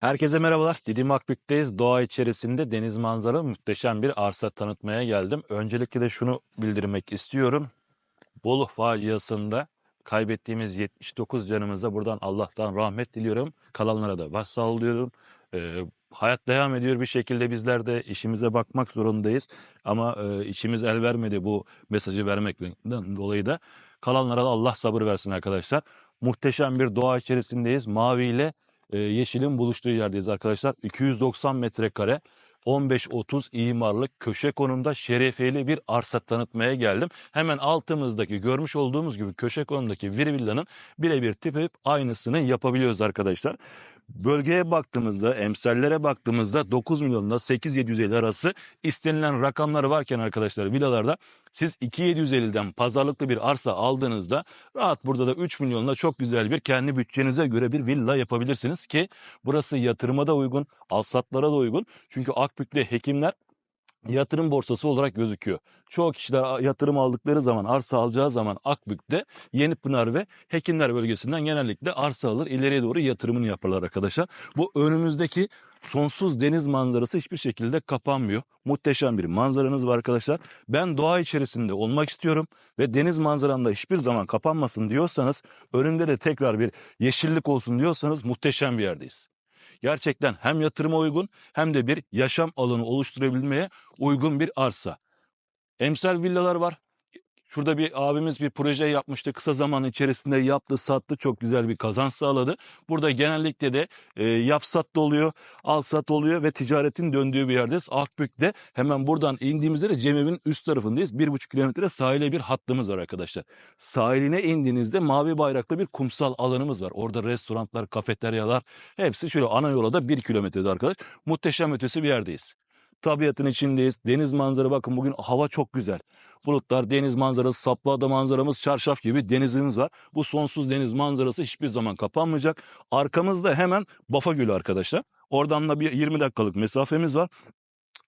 Herkese merhabalar. Didim Akbük'teyiz. Doğa içerisinde deniz manzaralı muhteşem bir arsa tanıtmaya geldim. Öncelikle de şunu bildirmek istiyorum. Bolu faciasında kaybettiğimiz 79 canımıza buradan Allah'tan rahmet diliyorum. Kalanlara da başsağlığı. Ee, hayat devam ediyor bir şekilde bizler de işimize bakmak zorundayız. Ama e, işimiz el vermedi bu mesajı vermekten dolayı da kalanlara da Allah sabır versin arkadaşlar. Muhteşem bir doğa içerisindeyiz. Mavi ile e, yeşilin buluştuğu yerdeyiz arkadaşlar. 290 metrekare 15-30 imarlık köşe konumda şerefeli bir arsa tanıtmaya geldim. Hemen altımızdaki görmüş olduğumuz gibi köşe konumdaki bir villanın birebir tipi aynısını yapabiliyoruz arkadaşlar. Bölgeye baktığımızda, emsallere baktığımızda 9 milyonla 8750 arası istenilen rakamlar varken arkadaşlar villalarda siz 2750'den pazarlıklı bir arsa aldığınızda rahat burada da 3 milyonla çok güzel bir kendi bütçenize göre bir villa yapabilirsiniz ki burası yatırıma da uygun, alsatlara da uygun. Çünkü Akbük'te hekimler yatırım borsası olarak gözüküyor. Çoğu kişiler yatırım aldıkları zaman, arsa alacağı zaman Akbük'te Yenipınar ve Hekimler bölgesinden genellikle arsa alır, ileriye doğru yatırımını yaparlar arkadaşlar. Bu önümüzdeki sonsuz deniz manzarası hiçbir şekilde kapanmıyor. Muhteşem bir manzaranız var arkadaşlar. Ben doğa içerisinde olmak istiyorum ve deniz manzaramda hiçbir zaman kapanmasın diyorsanız, önünde de tekrar bir yeşillik olsun diyorsanız muhteşem bir yerdeyiz gerçekten hem yatırıma uygun hem de bir yaşam alanı oluşturabilmeye uygun bir arsa. Emsal villalar var. Şurada bir abimiz bir proje yapmıştı. Kısa zaman içerisinde yaptı, sattı. Çok güzel bir kazanç sağladı. Burada genellikle de e, yap sat oluyor, al sat oluyor ve ticaretin döndüğü bir yerdeyiz. Akbük'te hemen buradan indiğimizde de Cemev'in üst tarafındayız. Bir buçuk kilometre sahile bir hattımız var arkadaşlar. Sahiline indiğinizde mavi bayraklı bir kumsal alanımız var. Orada restoranlar, kafeteryalar hepsi şöyle ana yola da bir kilometrede arkadaş. Muhteşem ötesi bir yerdeyiz tabiatın içindeyiz. Deniz manzara bakın bugün hava çok güzel. Bulutlar, deniz manzarası, Saplıada manzaramız, çarşaf gibi denizimiz var. Bu sonsuz deniz manzarası hiçbir zaman kapanmayacak. Arkamızda hemen Bafa Gölü arkadaşlar. Oradan da bir 20 dakikalık mesafemiz var.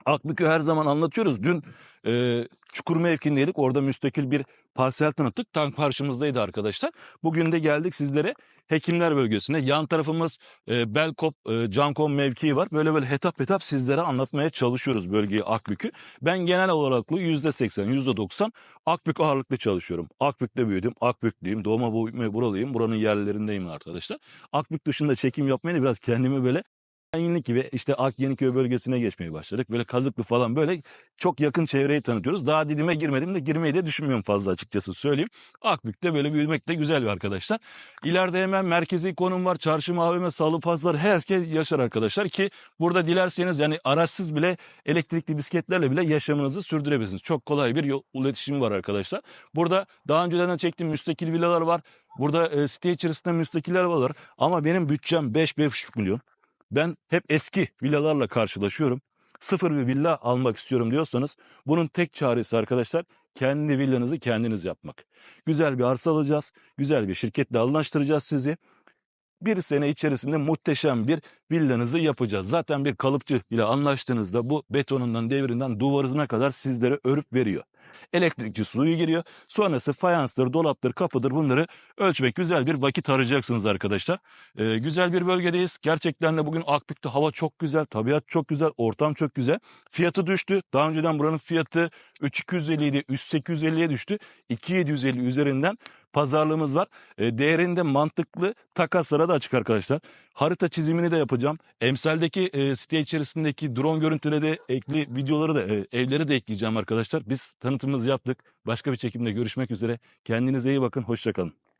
Akbük'ü her zaman anlatıyoruz. Dün e, Çukur mevkindeydik. Orada müstakil bir parsel tanıttık. Tam karşımızdaydı arkadaşlar. Bugün de geldik sizlere Hekimler bölgesine. Yan tarafımız e, Belkop, e, Cankon mevkii var. Böyle böyle etap etap sizlere anlatmaya çalışıyoruz bölgeyi Akbük'ü. Ben genel olarak %80, %90 Akbük ağırlıklı çalışıyorum. Akbük'te büyüdüm. Akbüklüyüm. Doğma büyüme buralıyım. Buranın yerlerindeyim arkadaşlar. Akbük dışında çekim yapmayı biraz kendimi böyle Yenilik ve işte Ak Yeniköy bölgesine geçmeye başladık. Böyle Kazıklı falan böyle çok yakın çevreyi tanıtıyoruz. Daha Didim'e girmedim de girmeyi de düşünmüyorum fazla açıkçası söyleyeyim. Akbük'te böyle büyümek de güzel bir arkadaşlar. İleride hemen merkezi konum var. Çarşı, AVM, salı pazar herkes yaşar arkadaşlar ki burada dilerseniz yani araçsız bile elektrikli bisikletlerle bile yaşamınızı sürdürebilirsiniz. Çok kolay bir yol iletişim var arkadaşlar. Burada daha önceden çektiğim müstakil villalar var. Burada e, site içerisinde müstakiller var ama benim bütçem 5-5,5 milyon. Ben hep eski villalarla karşılaşıyorum. Sıfır bir villa almak istiyorum diyorsanız bunun tek çaresi arkadaşlar kendi villanızı kendiniz yapmak. Güzel bir arsa alacağız, güzel bir şirketle anlaştıracağız sizi. Bir sene içerisinde muhteşem bir villanızı yapacağız. Zaten bir kalıpçı ile anlaştığınızda bu betonundan devrinden duvarına kadar sizlere örüp veriyor. Elektrikçi suyu giriyor. Sonrası fayanstır, dolaptır, kapıdır bunları ölçmek güzel bir vakit harcayacaksınız arkadaşlar. Ee, güzel bir bölgedeyiz. Gerçekten de bugün Akbük'te hava çok güzel, tabiat çok güzel, ortam çok güzel. Fiyatı düştü. Daha önceden buranın fiyatı 3250 idi, 3850'ye düştü. 2750 üzerinden pazarlığımız var. E, değerinde mantıklı takaslara da açık arkadaşlar. Harita çizimini de yapacağım. Emsal'deki e, site içerisindeki drone görüntüleri de ekli videoları da e, evleri de ekleyeceğim arkadaşlar. Biz tanıtımımızı yaptık. Başka bir çekimde görüşmek üzere. Kendinize iyi bakın. Hoşçakalın.